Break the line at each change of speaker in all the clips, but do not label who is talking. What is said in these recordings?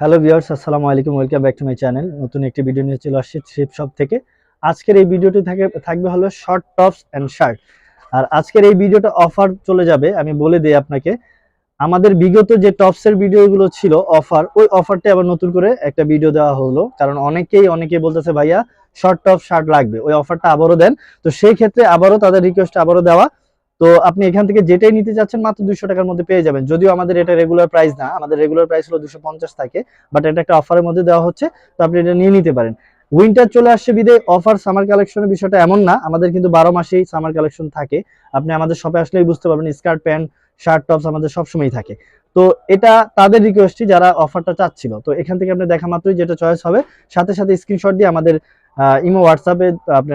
Hello viewers আসসালামু আলাইকুম welcome back to my channel নতুন একটি ভিডিও নিয়ে চলে আসছি থ্রিপ শপ থেকে। আজকের এই ভিডিওটি থাকে, থাকবে হলো শর্ট টপস অ্যান্ড শার্ট আর আজকের এই ভিডিওটা অফার চলে যাবে, আমি বলে দিই আপনাকে। আমাদের বিগত যে টপসের ভিডিওগুলো ছিল অফার ওই অফারটা আবার নতুন করে একটা ভিডিও দেওয়া হলো। কারণ অনেকেই অনেকেই বলতেছে, ভাইয়া শর্ট টপ শার্ট লাগবে। ওই অফারটা আবারও দেন। তো সেই ক্ষেত্রে আবারও তাদের রিকোয়েস্ট আবারও দেওয়া। তো আপনি এখান থেকে যেটাই নিতে চাচ্ছেন মাত্র দুশো টাকার মধ্যে পেয়ে যাবেন। যদিও আমাদের এটা রেগুলার প্রাইস না, আমাদের রেগুলার প্রাইস হলো দুশো পঞ্চাশ থাকে বাট এটা একটা অফারের মধ্যে দেওয়া হচ্ছে, তো আপনি এটা নিয়ে নিতে পারেন। উইন্টার চলে আসছে বিদে অফার সামার কালেকশনের বিষয়টা এমন না, আমাদের কিন্তু বারো মাসেই সামার কালেকশন থাকে। আপনি আমাদের শপে আসলেই বুঝতে পারবেন স্কার্ট প্যান্ট শার্ট টপস আমাদের সবসময় থাকে। তো এটা তাদের রিকোয়েস্টই যারা অফারটা চাচ্ছিল। তো এখান থেকে আপনি দেখা মাত্রই যেটা চয়েস হবে, সাথে সাথে স্ক্রিনশট দিয়ে আমাদের ইমো হোয়াটসঅ্যাপে আপনি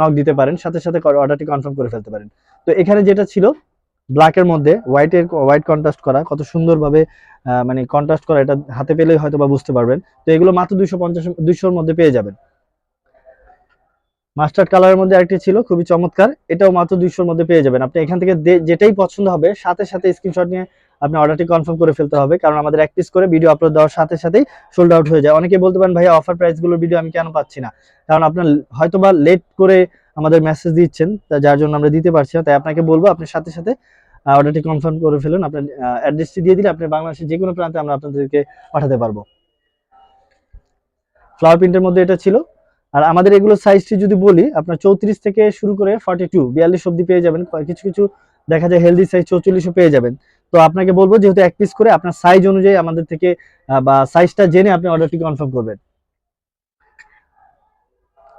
নক দিতে পারেন, সাথে সাথে অর্ডারটি কনফার্ম করে ফেলতে পারেন। তো এখানে যেটা ছিল ব্ল্যাকের মধ্যে হোয়াইটের হোয়াইট কন্ট্রাস্ট করা, কত সুন্দরভাবে মানে কন্ট্রাস্ট করা, এটা হাতে পেলেই হয়তো বা বুঝতে পারবেন। তো এগুলো মাত্র দুইশো পঞ্চাশ, দুইশোর মধ্যে পেয়ে যাবেন। মাস্টার্ড কালারের মধ্যে আরেকটি ছিল, খুবই চমৎকার, এটাও মাত্র দুইশোর মধ্যে পেয়ে যাবেন। আপনি এখান থেকে যেটাই পছন্দ হবে, সাথে সাথে স্ক্রিনশট নিয়ে আপনি অর্ডারটি কনফার্ম করে ফেলতে হবে, কারণ আমাদের এক পিস করে ভিডিও আপলোড দেওয়ার সাথে সাথেই সোল্ড আউট হয়ে যায়। অনেকে বলতে পারেন, ভাইয়া অফার প্রাইসগুলোর ভিডিও আমি কেন পাচ্ছি না? কারণ আপনার হয়তোবা লেট করে আমাদের মেসেজ দিচ্ছেন যার জন্য আমরা দিতে পারছি না। তাই আপনাকে বলব, আপনি সাথে সাথে অর্ডারটি কনফার্ম করে ফেলুন। আপনার অ্যাড্রেসটি দিয়ে দিলে আপনি বাংলাদেশের যে কোনো প্রান্তে আমরা আপনাদেরকে পাঠাতে পারব। ফ্লাওয়ার প্রিন্টের মধ্যে এটা ছিল। আর আমাদের এগুলো সাইজটি যদি বলি, আপনার চৌত্রিশ থেকে শুরু করে ফর্টি টু বিয়াল্লিশ অব্দি পেয়ে যাবেন। কিছু কিছু দেখা যায় হেলদি সাইজ চৌচল্লিশও পেয়ে যাবেন। তো আপনাকে বলব যেহেতু এক পিস করে আপনার সাইজ অনুযায়ী আমাদের থেকে বা সাইজটা জেনে আপনি অর্ডারটি কনফার্ম করবেন।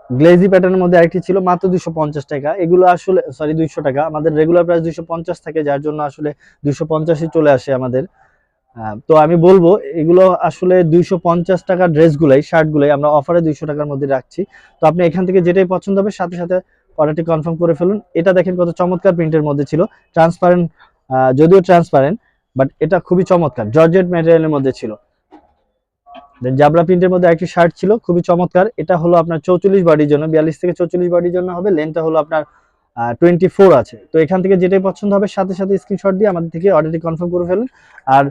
গ্লেজি প্যাটার্নের মধ্যে আরেকটি ছিল মাত্র দুইশো পঞ্চাশ টাকা। এগুলো আসলে সরি দুইশো টাকা। আমাদের রেগুলার প্রাইস দুইশো পঞ্চাশ থাকে, যার জন্য আসলে দুইশো পঞ্চাশই চলে আসে আমাদের। তো আমি বলব, এগুলো আসলে দুইশো পঞ্চাশ টাকার ড্রেসগুলাই শার্টগুলাই আমরা অফারে দুইশো টাকার মধ্যে রাখছি। তো আপনি এখান থেকে যেটাই পছন্দ হবে, সাথে সাথে অর্ডারটি কনফার্ম করে ফেলুন। এটা দেখেন কত চমৎকার প্রিন্টের মধ্যে ছিল। ট্রান্সপারেন্ট যদিও ট্রান্সপারেন্ট বাট এটা খুবই চমৎকার, জর্জেট ম্যাটেরিয়ালের মধ্যে ছিল। দেন জাবরা প্রিন্টের মধ্যে একটি শার্ট ছিল, খুবই চমৎকার। এটা হলো আপনার চৌচল্লিশ বাড়ির জন্য, বিয়াল্লিশ থেকে চৌচল্লিশ বাড়ির জন্য হবে। লেনটা হলো আপনার টোয়েন্টি ফোর আছে। তো এখান থেকে যেটাই পছন্দ হবে, সাথে সাথে স্ক্রিনশট দিয়ে আমাদের থেকে অর্ডারটি কনফার্ম করে ফেলুন। আর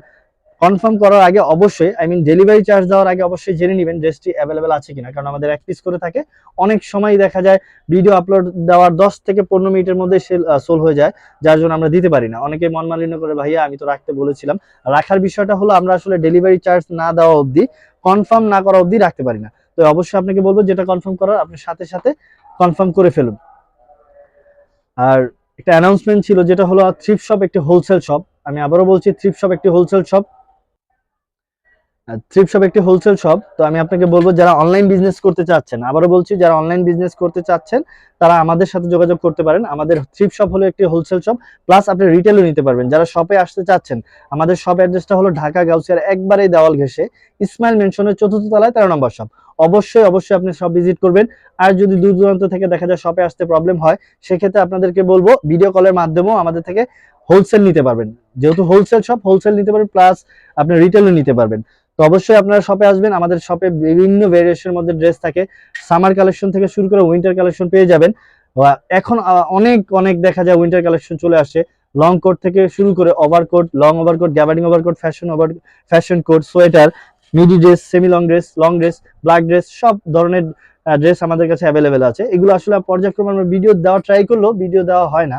কনফার্ম করার আগে অবশ্যই আই মিন ডেলিভারি চার্জ দেওয়ার আগে অবশ্যই জেনে নেবেন ড্রেসটি অ্যাভেলেবেল আছে কিনা, কারণ আমাদের এক পিস করে থাকে। অনেক সময় দেখা যায় ভিডিও আপলোড দেওয়ার দশ থেকে পনেরো মিনিটের মধ্যে সেল হয়ে যায়, যার জন্য আমরা দিতে পারি না। অনেকে মন মালিন্য করে, ভাইয়া, আমি তো রাখতে বলেছিলাম। রাখার বিষয়টা হলো, আমরা আসলে ডেলিভারি চার্জ না দেওয়া অবধি কনফার্ম না করা অবধি রাখতে পারি না। তো অবশ্যই আপনাকে বলব, যেটা কনফার্ম করার, আপনি সাথে সাথে কনফার্ম করে ফেলুন। আর একটা অ্যানাউন্সমেন্ট ছিল, যেটা হলো থ্রিপ শপ একটি হোলসেল শপ আমি আবারও বলছি থ্রিপ শপ একটি হোলসেল শপ থ্রিপ শপ একটি হোলসেল শপ তো আমি আপনাকে বলব যারা অনলাইন বিজনেস করতে চাচ্ছেন, আবারও বলছি, যারা অনলাইন বিজনেস করতে চাচ্ছেন, তারা আমাদের সাথে যোগাযোগ করতে পারেন। আমাদের থ্রিপ শপ হলো একটি হোলসেল শপ প্লাস আপনি রিটেলও নিতে পারবেন। যারা শপে আসতে চাচ্ছেন, আমাদের শপ অ্যাড্রেসটা হলো ঢাকা গাউসিয়ার একবারেই দেওয়াল ঘেসে ইসমাইল মেনশনের চতুর্থ তলায় তেরো নম্বর শপ অবশ্যই অবশ্যই আপনি সব ভিজিট করবেন। আর যদি দূর দূরান্ত থেকে দেখা যায় শপে আসতে প্রবলেম হয়, সেক্ষেত্রে আপনাদেরকে বলব ভিডিও কলের মাধ্যমেও আমাদের থেকে হোলসেল নিতে পারবেন। যেহেতু হোলসেল শপ হোলসেল নিতে পারবেন প্লাস আপনি রিটেলও নিতে পারবেন। তো অবশ্যই আপনারা শপে আসবেন, আমাদের শপে বিভিন্ন ভেরিয়েশনের মধ্যে ড্রেস থাকে। সামার কালেকশন থেকে শুরু করে উইন্টার কালেকশন পেয়ে যাবেন। এখন অনেক অনেক দেখা যায় উইন্টার কালেকশন চলে আসে। লং কোট থেকে শুরু করে overcoat long overcoat gabardine overcoat fashion over fashion coat sweater midi dress semi long dress long dress black dress সব ধরনের ড্রেস আমাদের কাছে অ্যাভেলেবেল আছে। এগুলো আসলে পর্যায়ক্রমে আমরা ভিডিও দেওয়া ট্রাই করলেও ভিডিও দেওয়া হয় না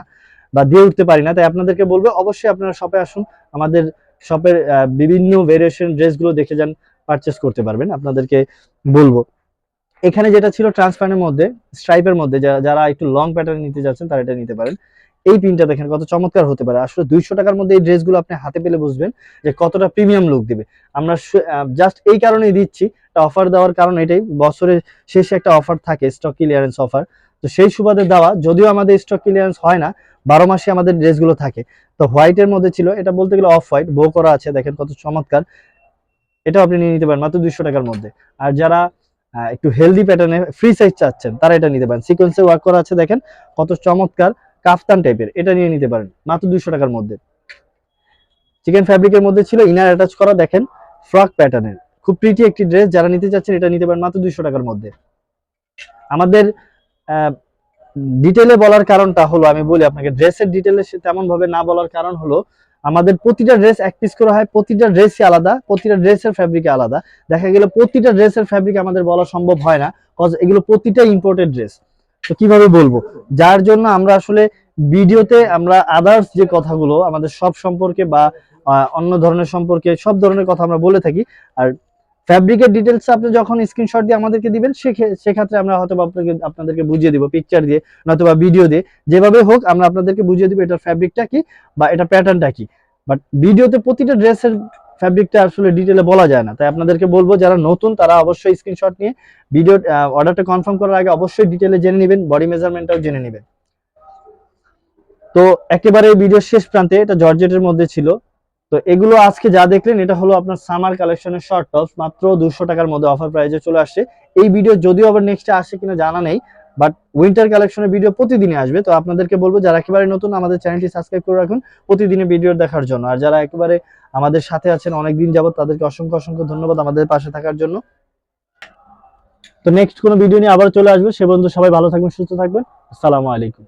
বা দিয়ে উঠতে পারি না। তাই আপনাদেরকে বলব, অবশ্যই আপনারা শপে আসুন। আমাদের শপের বিভিন্ন ভেরিয়েশন ড্রেসগুলো দেখে যান পারচেস করতে পারবেন, আপনাদেরকে বলব। এখানে যেটা ছিল ট্রান্সপারেন্টের মধ্যে স্ট্রাইপের মধ্যে যারা একটু লং প্যাটার্ন নিতে যাচ্ছেন, তারা এটা নিতে পারেন। এই পিনটা দেখেন কত চমৎকার হতে পারে। আসলে দুইশো টাকার মধ্যে এই ড্রেসগুলো আপনি হাতে পেলে বুঝবেন যে কতটা প্রিমিয়াম লুক দিবে। আমরা জাস্ট এই কারণেই দিচ্ছি। অফার দেওয়ার কারণ এটাই, বছরের শেষে একটা অফার থাকে স্টক ক্লিয়ারেন্স অফার তো সেই সুবাদে দেওয়া, যদিও আমাদের স্টক ক্লিয়ারেন্স হয় না, বারো মাসে আমাদের ড্রেসগুলো থাকে। তো হোয়াইটের মধ্যে ছিল, এটা বলতে গেলে অফ হোয়াইট বো করা আছে, দেখেন কত চমৎকার। এটাও আপনি নিয়ে নিতে পারেন, মাত্র দুইশো টাকার মধ্যে। আর যারা একটু হেলদি প্যাটার্নে ফ্রি সাইজ চাচ্ছেন, তারা এটা নিতে পারেন। সিকোয়েন্সে ওয়ার্ক করা আছে, দেখেন কত চমৎকার, কাফতান টাইপের এটা নিয়ে নিতে পারেন, মাত্র দুইশো টাকার মধ্যে। চিকেন ফ্যাব্রিকের মধ্যে ছিল ইনার অ্যাটাচ করা, দেখেন ফ্রক প্যাটার্নের খুব প্রিটি একটি ড্রেস যারা নিতে চাচ্ছেন, এটা নিতে পারেন, মাত্র দুইশো টাকার মধ্যে। আমাদের ডিটেলে বলার কারণটা হলো, আমি বলি আপনাকে ড্রেসের ডিটেলে তেমন ভাবে না বলার কারণ হলো, আমাদের প্রতিটা ড্রেস এক পিস করে হয়, প্রতিটা ড্রেসই আলাদা, প্রতিটা ড্রেসের ফ্যাব্রিক আলাদা। দেখা গেল প্রতিটা ড্রেসের ফ্যাব্রিক আমাদের বলা সম্ভব হয় না কজ এগুলো প্রতিটা ইম্পোর্টেড ড্রেস তো কীভাবে বলব? যার জন্য আমরা আসলে ভিডিওতে আমরা আদার্স যে কথাগুলো আমাদের সব সম্পর্কে বা অন্য ধরনের সম্পর্কে সব ধরনের কথা আমরা বলে থাকি, আর ফ্যাব্রিকের ডিটেলস আপনি যখন স্ক্রিনশট দিয়ে আমাদেরকে দিবেন সেক্ষে- সেক্ষেত্রে আমরা হয়তো আপনাকে, আপনাদেরকে বুঝিয়ে দিব পিকচার দিয়ে নয়তো বা ভিডিও দিয়ে। যেভাবে হোক, আমরা আপনাদেরকে বুঝিয়ে দিব এটার ফ্যাব্রিকটা কি বা এটা প্যাটার্নটা কি। বাট ভিডিওতে প্রতিটা ড্রেসের ফ্যাব্রিকটা আসলে ডিটেলে বলা যায় না। তাই আপনাদেরকে বলব, যারা নতুন, তারা অবশ্যই স্ক্রিনশট নিয়ে ভিডিও অর্ডারটা কনফার্ম করার আগে অবশ্যই ডিটেলে জেনে নেবেন বডি মেজারমেন্টটাও জেনে নেবেন। তো, একেবারে ভিডিওর শেষ প্রান্তে, এটা জর্জেটের মধ্যে ছিল। তো এগুলো আজকে যা দেখলেন, এটা হলো আপনার সামার কালেকশনের শর্ট টপস মাত্র দুশো টাকার মধ্যে অফার প্রাইজে চলে আসছে। এই ভিডিও যদিও আবার নেক্সটে আসে কিনা জানা নেই বাট উইন্টার কালেকশনের ভিডিও প্রতিদিনই আসবে। তো আপনাদেরকে বলব, যারা একেবারে নতুন, আমাদের চ্যানেলটি সাবস্ক্রাইব করে রাখুন প্রতিদিনের ভিডিও দেখার জন্য। আর যারা একেবারে আমাদের সাথে আছেন, অনেকদিন যাবত তাদেরকে অসংখ্য অসংখ্য ধন্যবাদ আমাদের পাশে থাকার জন্য। তো নেক্সট কোনো ভিডিও নিয়ে আবার চলে আসবে। সে পর্যন্ত সবাই ভালো থাকবেন, সুস্থ থাকবেন। আসসালামু আলাইকুম।